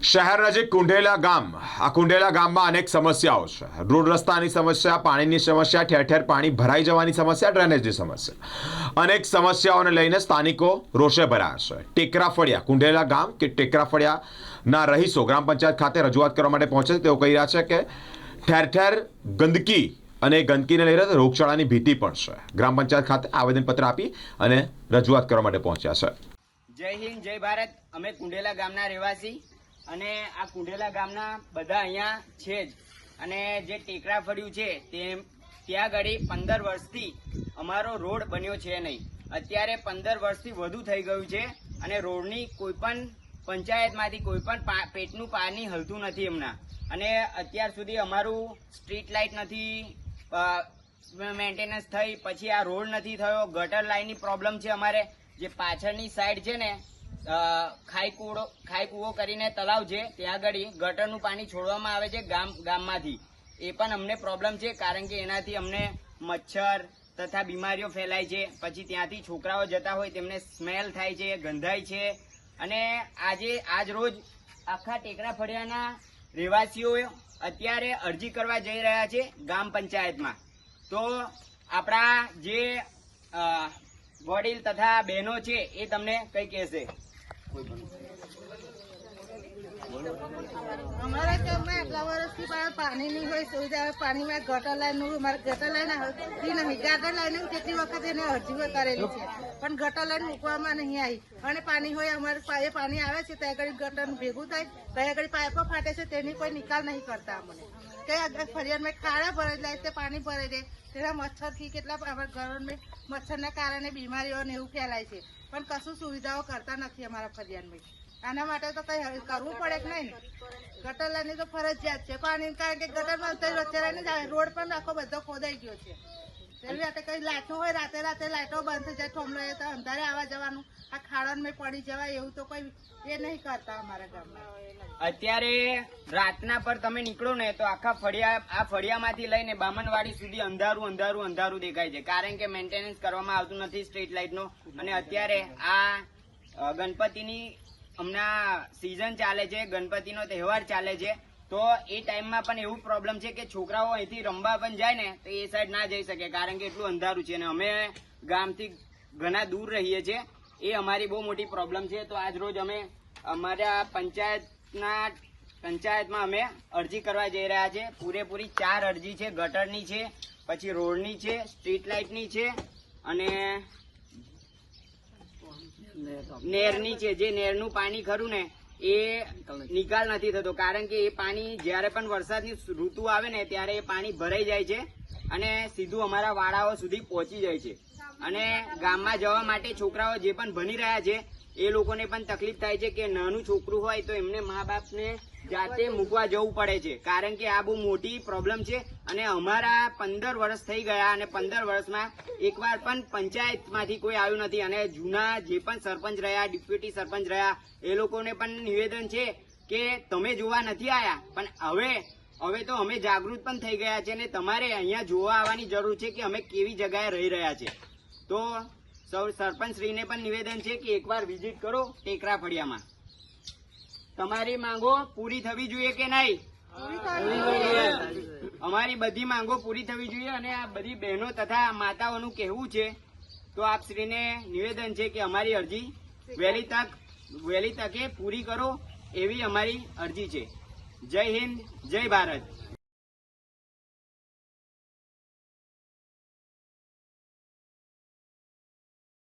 શહેર નજીક કુંઢેલા ગામ. આ કુંઢેલા ગામમાં અનેક સમસ્યાઓ છે. રોડ રસ્તાની સમસ્યા, પાણીની સમસ્યા, ઠેર ઠેર પાણી ભરાઈ જવાની સમસ્યા, ડ્રેનેજની સમસ્યા. અનેક સમસ્યાઓને લઈને સ્થાનિકો રોષે ભરાયા છે. ટેકરા ફળિયા કુંઢેલા ગામ કે ટેકરા ફળિયાના રહીશો ગ્રામ પંચાયત ખાતે રજૂઆત કરવા માટે પહોંચે છે. તેઓ કહી રહ્યા છે કે ઠેર ઠેર ગંદકી અને ગંદકીને લઈને રોગચાળાની ભીતિ પણ છે. ગ્રામ પંચાયત ખાતે આવેદનપત્ર આપી અને રજૂઆત કરવા માટે પહોંચ્યા છે. જય હિન્દ, જય ભારત. અમે કુંડેલા ગામના રહેવાસી. અને આ કુંઢેલા ગામના બધા અહીંયા છે જ. અને જે ટેકરા ફર્યું છે, તે ત્યાં આગળ પંદર વર્ષથી અમારો રોડ બન્યો છે નહીં. અત્યારે પંદર વર્ષથી વધુ થઈ ગયું છે અને રોડની કોઈ પણ પંચાયતમાંથી કોઈ પણ પા- પેટનું પાણી હલતું નથી હમણાં અને અત્યાર સુધી અમારું સ્ટ્રીટ લાઇટ નથી મેન્ટેનન્સ થઈ, પછી આ રોડ નથી થયો, ગટર લાઇનની પ્રોબ્લેમ છે અમારે. જે પાછળની સાઈડ છે ને અ, ખાઈ કૂડો ખાઈ કૂવો કરીને તલાવ છે ત્યાં આગળ ગટરનું પાણી છોડવામાં આવે છે ગામ ગામમાંથી. એ પણ અમને પ્રોબ્લેમ છે કારણ કે એનાથી અમને મચ્છર તથા બીમારીઓ ફેલાય છે. પછી ત્યાંથી છોકરાઓ જતા હોય તેમને સ્મેલ થાય છે ગંધાય છે. અને આજે આજ રોજ આખા ટેકરા ફળિયાના રહેવાસીઓ અત્યારે અરજી કરવા જઈ રહ્યા છે ગામ પંચાયતમાં. તો આપણા જે વડીલ તથા બહેનો છે એ તમને કંઈ કહેશે? અમારા તો આટલા વર્ષથી પણ નહીં હોય સુવિધા હોય પાણીમાં ગટર લાઈન અમારે ગટર લાઈન આવતી નહીં, ગટર લાઈન કેટલી વખત એને અરજીઓ કરેલી છે. પણ ગટર લાઈન મૂકવામાં નહીં આવી. અને પાણી હોય, અમારે પાસે પાણી આવે છે, ત્યાં આગળ ગટર ભેગું થાય, ત્યાં આગળ પાઇપો ફાટે છે, તેની કોઈ નિકાલ નહીં કરતા અમને. કે આગળ ફરિયાદમાં ખાડા ભરાઈ જાય તે પાણી ભરાઈ જાય તેના મચ્છરથી કેટલા અમારા ઘરોને મચ્છરના કારણે બીમારીઓ ને એવું ફેલાય છે. પણ કશું સુવિધાઓ કરતા નથી અમારા ફરિયાદમાં આના માટે તો કઈ કરવું પડે કે નહીં ગટર લાઈનની તો ફરજિયાત છે. પાણી, કારણ કે ગટરમાં અત્યારે રોડ પણ આખો બધો ખોદાઈ ગયો છે. તેવી રીતે કઈ લાઈટો હોય, રાતે રાતે લાઈટો બંધ જાય થોમલો એ તો અંધારે આવવા જવાનું. આ ખાડામાં પડી જવાય એવું તો કોઈ એ નહીં કરતા અમારા ગામમાં. અત્યારે રાતના પર તમે નીકળો ને તો આખા ફળિયા, આ ફળિયામાંથી લઈને બામણવાડી સુધી અંધારું અંધારું અંધારું દેખાય છે. કારણ કે મેન્ટેનન્સ કરવામાં આવતું નથી સ્ટ્રીટ લાઇટનો અને અત્યારે આ ગણપતિની હમણાં સિઝન ચાલે છે, ગણપતિનો તહેવાર ચાલે છે. તો એ ટાઈમમાં પણ એવું પ્રોબ્લેમ છે કે છોકરાઓ અહીંથી રમવા પણ જાય ને, તો એ સાઈડ ના જઈ શકે. કારણ કે એટલું અંધારું છે અને અમે ગામથી ઘણા દૂર રહીએ છીએ. એ અમારી બહુ મોટી પ્રોબ્લેમ છે. તો આજ રોજ અમે અમારા પંચાયતના, પંચાયતમાં અમે અરજી કરવા જઈ રહ્યા છે પૂરેપૂરી ચાર અરજી છે. ગટરની છે, પછી રોડની છે સ્ટ્રીટ લાઇટની છે અને નેરની છે. જે નેરનું પાણી ખરું ને એ નિકાલ નથી થતો. કારણ કે એ પાણી જ્યારે પણ વરસાદની ઋતુ આવે ને ત્યારે એ પાણી ભરાઈ જાય છે અને સીધું અમારા વાડાઓ સુધી પહોંચી જાય છે. અને ગામમાં જવા માટે છોકરાઓ જે પણ ભણી રહ્યા છે એ લોકોને પણ તકલીફ થાય છે કે નાનું છોકરું હોય તો એમને મા બાપને જાતે મૂકવા જવું પડે છે. કારણ કે આ બહુ મોટી પ્રોબ્લેમ છે અને અમારા પંદર વર્ષ થઈ ગયા અને પંદર વર્ષમાં એકવાર પણ પંચાયતમાંથી કોઈ આવ્યું નથી અને જૂના જે પણ સરપંચ રહ્યા, ડેપ્યુટી સરપંચ રહ્યા, એ લોકોને પણ નિવેદન છે કે તમે જોવા નથી આવ્યા પણ હવે હવે તો અમે જાગૃત પણ થઈ ગયા છે અને તમારે અહીંયા જોવા આવવાની જરૂર છે કે અમે કેવી જગ્યાએ રહી રહ્યા છે. તો સૌ સરપંચશ્રીને પણ નિવેદન છે કે એકવાર વિઝિટ કરો ટેકરા ફળિયામાં તમારી માંગો પૂરી થવી જોઈએ કે નહીં? અમારી બધી માંગો પૂરી થવી જોઈએ અને આ બધી બહેનો તથા માતાઓનું કહેવું છે. તો આપ શ્રીને નિવેદન છે કે અમારી અરજી વહેલી તક વહેલી તકે પૂરી કરો એવી અમારી અરજી છે. જય હિન્દ જય ભારત.